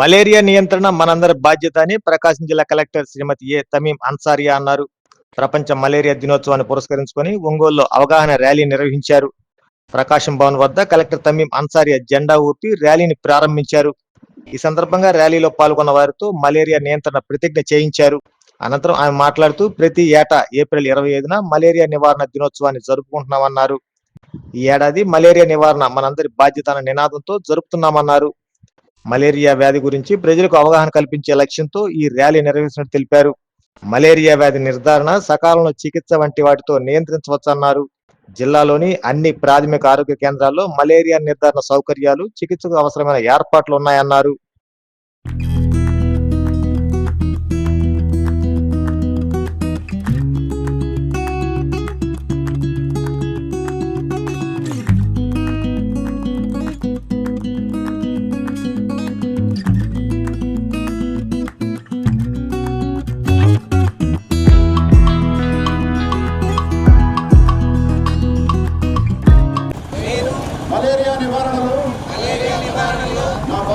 Malaria నియంత్రణ మనందరి బాధ్యత అని ప్రకాశం జిల్లా కలెక్టర్ శ్రీమతి ఏ తమీం అన్సారియా అన్నారు. ప్రపంచ మలేరియా దినోత్సవాన్ని పురస్కరించుకొని ఒంగోలులో అవగాహన ర్యాలీ నిర్వహించారు. ప్రకాశం భవన్ వద్ద కలెక్టర్ తమీం అన్సారియా జెండా ఊపి ర్యాలీని ప్రారంభించారు. ఈ సందర్భంగా ర్యాలీలో పాల్గొన్న వారితో మలేరియా నియంత్రణ ప్రతిజ్ఞ చేయించారు. అనంతరం ఆమె మాట్లాడుతూ ప్రతి ఏటా ఏప్రిల్ ఇరవై ఐదున మలేరియా నివారణ దినోత్సవాన్ని జరుపుకుంటున్నామన్నారు. ఈ ఏడాది మలేరియా నివారణ మనందరి బాధ్యత అన్న నినాదంతో జరుపుతున్నామన్నారు. మలేరియా వ్యాధి గురించి ప్రజలకు అవగాహన కల్పించే లక్ష్యంతో ఈ ర్యాలీ నిర్వహించినట్టు తెలిపారు. మలేరియా వ్యాధి నిర్ధారణ సకాలంలో చికిత్స వంటి వాటితో నియంత్రించవచ్చన్నారు. జిల్లాలోని అన్ని ప్రాథమిక ఆరోగ్య కేంద్రాల్లో మలేరియా నిర్ధారణ సౌకర్యాలు చికిత్సకు అవసరమైన ఏర్పాట్లు ఉన్నాయన్నారు.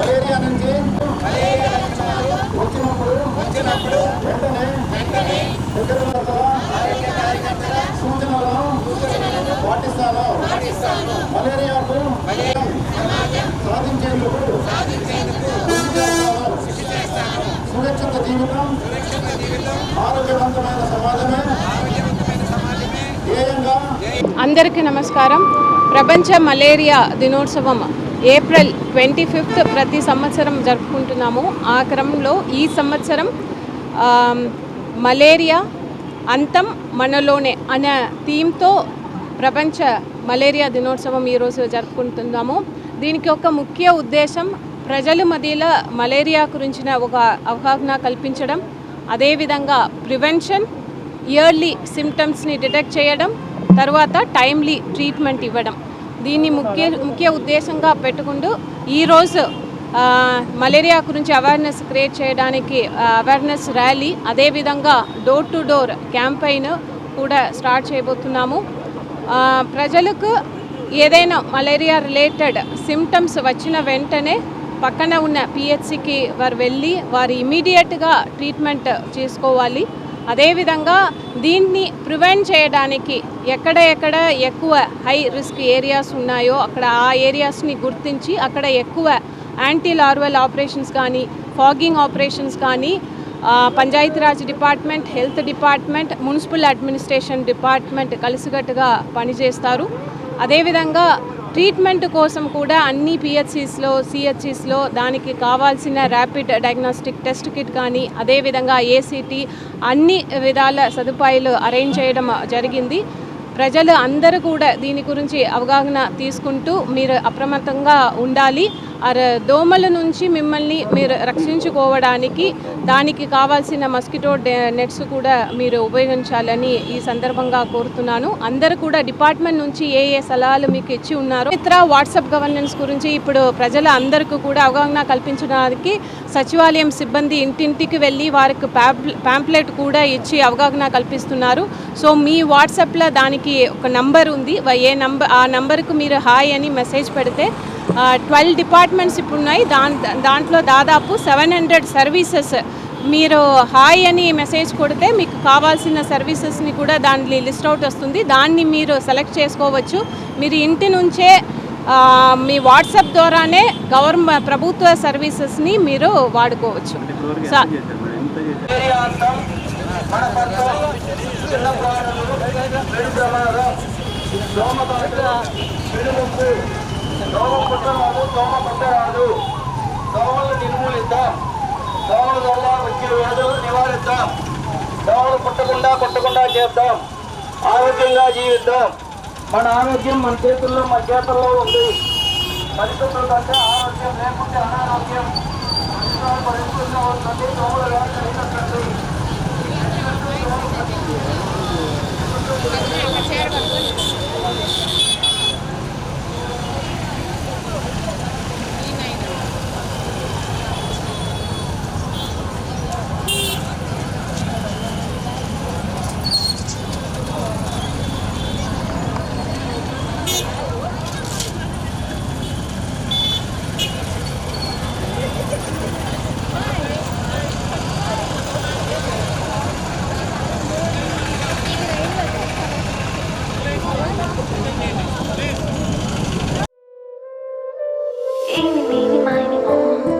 మలేరియా నుంచి వచ్చినప్పుడు వెంటనే దగ్గర సూచనలను పాటిస్తాను. మలేరియాకు సాధించేందుకు. సురక్షిత జీవితం ఆరోగ్యవంతమైన సమాజమే. అందరికీ నమస్కారం. ప్రపంచ మలేరియా దినోత్సవం ఏప్రిల్ ట్వంటీ ఫిఫ్త్ ప్రతి సంవత్సరం జరుపుకుంటున్నాము. ఆ క్రమంలో ఈ సంవత్సరం మలేరియా అంతం మనలోనే అనే థీమ్తో ప్రపంచ మలేరియా దినోత్సవం ఈరోజు జరుపుకుంటున్నాము. దీనికి ఒక ముఖ్య ఉద్దేశం ప్రజల మధ్యలో మలేరియా గురించిన ఒక అవగాహన కల్పించడం అదేవిధంగా ప్రివెన్షన్ ఇయర్లీ సిమ్టమ్స్ని డిటెక్ట్ చేయడం తర్వాత టైమ్లీ ట్రీట్మెంట్ ఇవ్వడం. దీన్ని ముఖ్య ముఖ్య ఉద్దేశంగా పెట్టుకుంటూ ఈరోజు మలేరియా గురించి అవేర్నెస్ క్రియేట్ చేయడానికి అవేర్నెస్ ర్యాలీ అదేవిధంగా డోర్ టు డోర్ క్యాంపెయిన్ కూడా స్టార్ట్ చేయబోతున్నాము. ప్రజలకు ఏదైనా మలేరియా రిలేటెడ్ సిమ్టమ్స్ వచ్చిన వెంటనే పక్కన ఉన్న పిహెచ్సికి వారు వెళ్ళి వారు ఇమీడియట్గా ట్రీట్మెంట్ చేసుకోవాలి. అదేవిధంగా దీన్ని ప్రివెంట్ చేయడానికి ఎక్కడ ఎక్కడ ఎక్కువ హై రిస్క్ ఏరియాస్ ఉన్నాయో అక్కడ ఆ ఏరియాస్ని గుర్తించి అక్కడ ఎక్కువ యాంటీ లార్వల్ ఆపరేషన్స్ కానీ ఫాగింగ్ ఆపరేషన్స్ కానీ Panchayati Raj department health department municipal administration department కలిసికట్టుగా పనిచేస్తారు. అదేవిధంగా ట్రీట్మెంట్ కోసం కూడా అన్ని పిహెచ్సిస్లో సిహెచ్సిస్లో దానికి కావాల్సిన ర్యాపిడ్ డయాగ్నోస్టిక్ టెస్ట్ కిట్ కానీ అదేవిధంగా ఏసీటీ అన్ని విధాల సదుపాయాలు అరేంజ్ చేయడం జరిగింది. ప్రజలు అందరూ కూడా దీని గురించి అవగాహన తీసుకుంటూ మీరు అప్రమత్తంగా ఉండాలి. దోమల నుంచి మిమ్మల్ని మీరు రక్షించుకోవడానికి దానికి కావాల్సిన మస్కిటో నెట్స్ కూడా మీరు ఉపయోగించాలని ఈ సందర్భంగా కోరుతున్నాను. అందరూ కూడా డిపార్ట్మెంట్ నుంచి ఏ ఏ సలహాలు మీకు ఇచ్చి ఉన్నారు ఇతర వాట్సాప్ గవర్నెన్స్ గురించి ఇప్పుడు ప్రజల అందరికీ కూడా అవగాహన కల్పించడానికి సచివాలయం సిబ్బంది ఇంటింటికి వెళ్ళి వారికి ప్యాంప్లెట్ కూడా ఇచ్చి అవగాహన కల్పిస్తున్నారు. సో మీ వాట్సాప్లో దానికి ఒక నంబర్ ఉంది. ఏ నంబర్ ఆ నంబర్కు మీరు హాయ్ అని మెసేజ్ పెడితే ట్వెల్వ్ డిపార్ట్మెంట్స్ ఇప్పుడు ఉన్నాయి దాన్ దాంట్లో దాదాపు సెవెన్ హండ్రెడ్ సర్వీసెస్ మీరు హాయ్ అని మెసేజ్ కొడితే మీకు కావాల్సిన సర్వీసెస్ని కూడా దాని లిస్ట్ అవుట్ వస్తుంది. దాన్ని మీరు సెలెక్ట్ చేసుకోవచ్చు. మీరు ఇంటి నుంచే మీ వాట్సాప్ ద్వారానే గవర్నమెంట్ ప్రభుత్వ సర్వీసెస్ని మీరు వాడుకోవచ్చు. మన పట్ల చిన్న ప్రాణులు పెను ప్రమాదం. దోమ పట్ల పెనుముప్పు దోమ పుట్టరాదు దోమ పట్టరాదు దోమలు నిర్మూలిద్దాం. దోమల వల్ల వచ్చే వ్యాధులు నివారిద్దాం. దోమలు పుట్టకుండా కొట్టకుండా చేద్దాం. ఆరోగ్యంగా జీవిద్దాం. మన ఆరోగ్యం మన చేతుల్లో మన చేతుల్లో ఉంది. పరిశుభ్రత కంటే ఆరోగ్యం లేకుంటే అనారోగ్యం. పరిశుభ్రత వస్తుంది దోమల వేట King, me, mine, all.